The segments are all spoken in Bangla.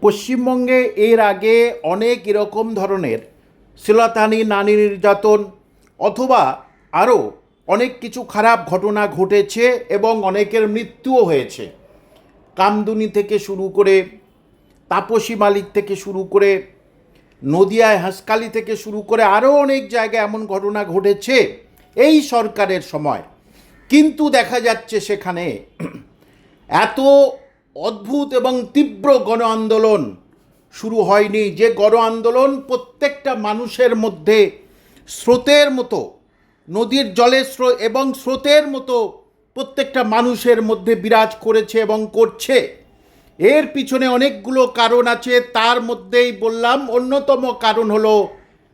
পশ্চিমবঙ্গে এর আগে অনেক এরকম ধরনের শ্লীলতাহানি নারী নির্যাতন অথবা আরও অনেক কিছু খারাপ ঘটনা ঘটেছে এবং অনেকের মৃত্যুও হয়েছে। কামদুনি থেকে শুরু করে তাপসী মালিক থেকে শুরু করে নদিয়ায় হাসকালি থেকে শুরু করে আরও অনেক জায়গায় এমন ঘটনা ঘটেছে এই সরকারের সময়। কিন্তু দেখা যাচ্ছে সেখানে এত অদ্ভুত এবং তীব্র গণ আন্দোলন শুরু হয়নি। যে গণ আন্দোলন প্রত্যেকটা মানুষের মধ্যে স্রোতের মতো, নদীর জলের স্রোত এবং স্রোতের মতো প্রত্যেকটা মানুষের মধ্যে বিরাজ করেছে এবং করছে। এর পিছনে অনেকগুলো কারণ আছে। তার মধ্যেই বললাম, অন্যতম কারণ হলো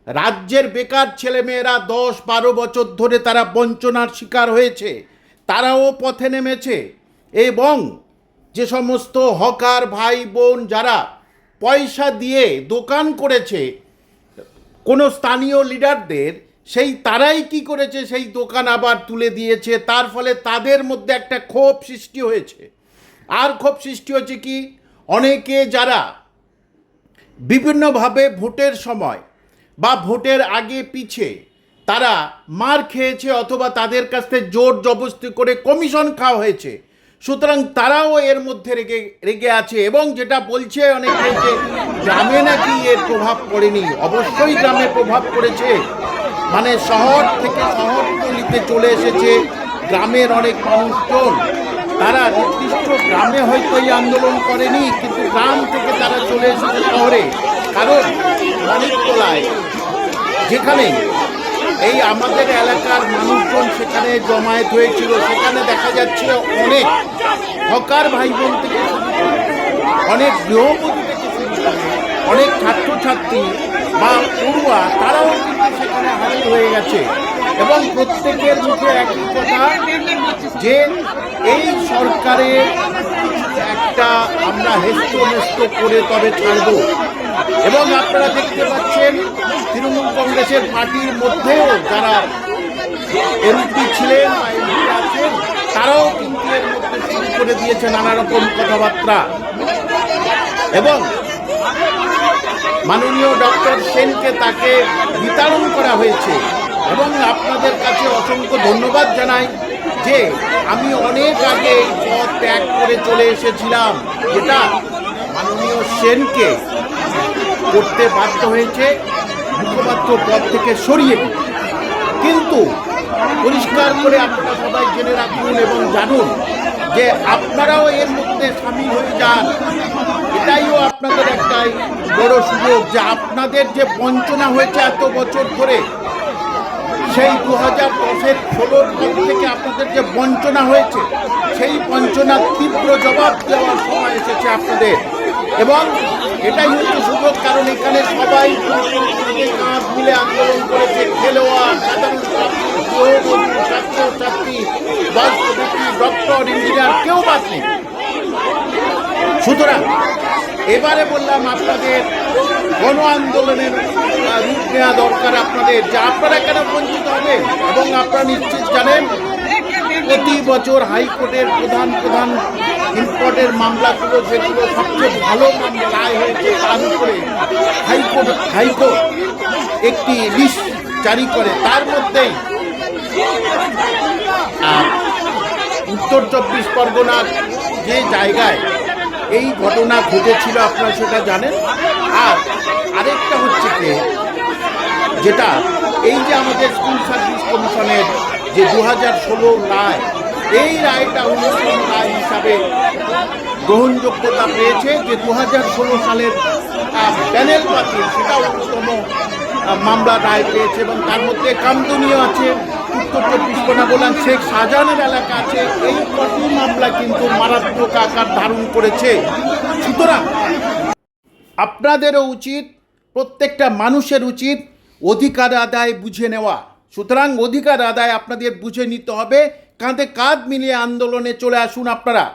রাজ্যের বেকার ছেলেমেয়েরা দশ বারো বছর ধরে তারা বঞ্চনার শিকার হয়েছে। তারাও পথে নেমেছে এবং যে সমস্ত হকার ভাই বোন যারা পয়সা দিয়ে দোকান করেছে, কোনো স্থানীয় লিডারদের, সেই তারাই কি করেছে? সেই দোকান আবার তুলে দিয়েছে। তার ফলে তাদের মধ্যে একটা ক্ষোভ সৃষ্টি হয়েছে। আর ক্ষোভ সৃষ্টি হয়েছে কি? অনেকে যারা বিভিন্নভাবে ভোটের সময় বা ভোটের আগে পিছে তারা মার খেয়েছে অথবা তাদের কাছ থেকে জোর জবস্তি করে কমিশন খাওয়া হয়েছে। সুতরাং তারাও এর মধ্যে রেগে রেগে আছে এবং যেটা বলছে অনেকে যে গ্রামে নাকি এর প্রভাব পড়েনি। অবশ্যই গ্রামে প্রভাব পড়েছে। মানে শহর থেকে শহরতলিতে চলে এসেছে গ্রামের অনেক মানুষজন। তারা নির্দিষ্ট গ্রামে হয়তো এই আন্দোলন করেনি, কিন্তু গ্রাম থেকে তারা চলে এসেছে শহরে। কারণ অনেকতলায় যেখানে এই আমাদের এলাকার মানুষজন সেখানে জমায়েত হয়েছিল। সেখানে দেখা যাচ্ছে অনেক হকার ভাই বোন থেকে অনেক গৃহবধূ থেকে অনেক ছাত্রছাত্রী বা পড়ুয়া, তারাও কিন্তু সেখানে হাজির হয়ে গেছে। এবং প্রত্যেকের মুখে একই কথা যে এই সরকারের আমরা হেস্ত করে তবে ছাড়ব। এবং আপনারা দেখতে পাচ্ছেন, তৃণমূল কংগ্রেসের পার্টির মধ্যেও যারা এমপি ছিলেন তারাও কিন্তু এর মধ্যে শুরু করে দিয়েছে নানা রকম কথাবার্তা। এবং মাননীয় ডক্টর সেনকে তাকে বিতরণ করা হয়েছে। এবং আপনাদের কাছে অসংখ্য ধন্যবাদ জানাই। যে আমি অনেক আগে এই পথ ত্যাগ করে চলে এসেছিলাম, যেটা মাননীয় সেনকে করতে বাধ্য হয়েছে, মুখপাত্র পদ থেকে সরিয়ে কিন্তু পরিষ্কার করে আপনারা সবাই জেনে রাখুন এবং জানুন যে আপনারাও এর মধ্যে সামিল হয়ে যান। এটাইও আপনাদের একটাই বড় সুযোগ যে আপনাদের যে বঞ্চনা হয়েছে এত বছর ধরে সেই দু হাজার দশের ষোলোর পর থেকে আপনাদের যে বঞ্চনা হয়েছে, সেই বঞ্চনার তীব্র জবাব দেওয়ার সময় এসেছে আপনাদের। এবং এটাই হচ্ছে সুযোগ, কারণ এখানে সবাই কাঁধ মিলে আন্দোলন করেছে খেলোয়াড় সাধারণ ছাত্রছাত্রী বয়স্ক ডক্টর, ইঞ্জিনিয়ার, কেউ বাদ নেই। সুতরাং এবারে বললাম আপনাদের গণ আন্দোলনের রূপ নেওয়া দরকার আপনাদের যা আপনারা কেন বঞ্চিত হবে এবং আপনারা নিশ্চিত জানেন প্রতি বছর হাইকোর্টের প্রধান প্রধান ইম্পর্টের মামলাগুলো যেগুলো সবচেয়ে ভালো মামলা রায় হয়েছে তার উপরে হাইকোর্ট হাইকোর্ট একটি লিস্ট জারি করে। তার মধ্যেই আহ, উত্তর চব্বিশ পরগনার যে জায়গায় এই ঘটনা ঘটেছিল আপনারা সেটা জানেন। আর আরেকটা হচ্ছে কি, যেটা এই যে আমাদের স্কুল সার্ভিস কমিশনের যে দু হাজার ষোলো রায়, এই রায়টা অন্যতম রায় হিসাবে গ্রহণযোগ্যতা পেয়েছে যে দু হাজার ষোলো সালের প্যানেল বাতিল সেটা অন্যতম মামলা রায় পেয়েছে এবং তার মধ্যে কামদুনিও আছে। উত্তর চব্বিশ পরগনা বললাম শেখ শাহজাহানের এলাকা আছে। এই কটি মামলা কিন্তু মারাত্মক আকার ধারণ করেছে। সুতরাং আপনাদেরও উচিত, প্রত্যেকটা মানুষের উচিত অধিকার আদায় বুঝে নেওয়া। সুতরাং অধিকার আদায় আপনাদের বুঝে নিতে হবে। কাঁধে কাঁধ মিলিয়ে আন্দোলনে চলে আসুন আপনারা।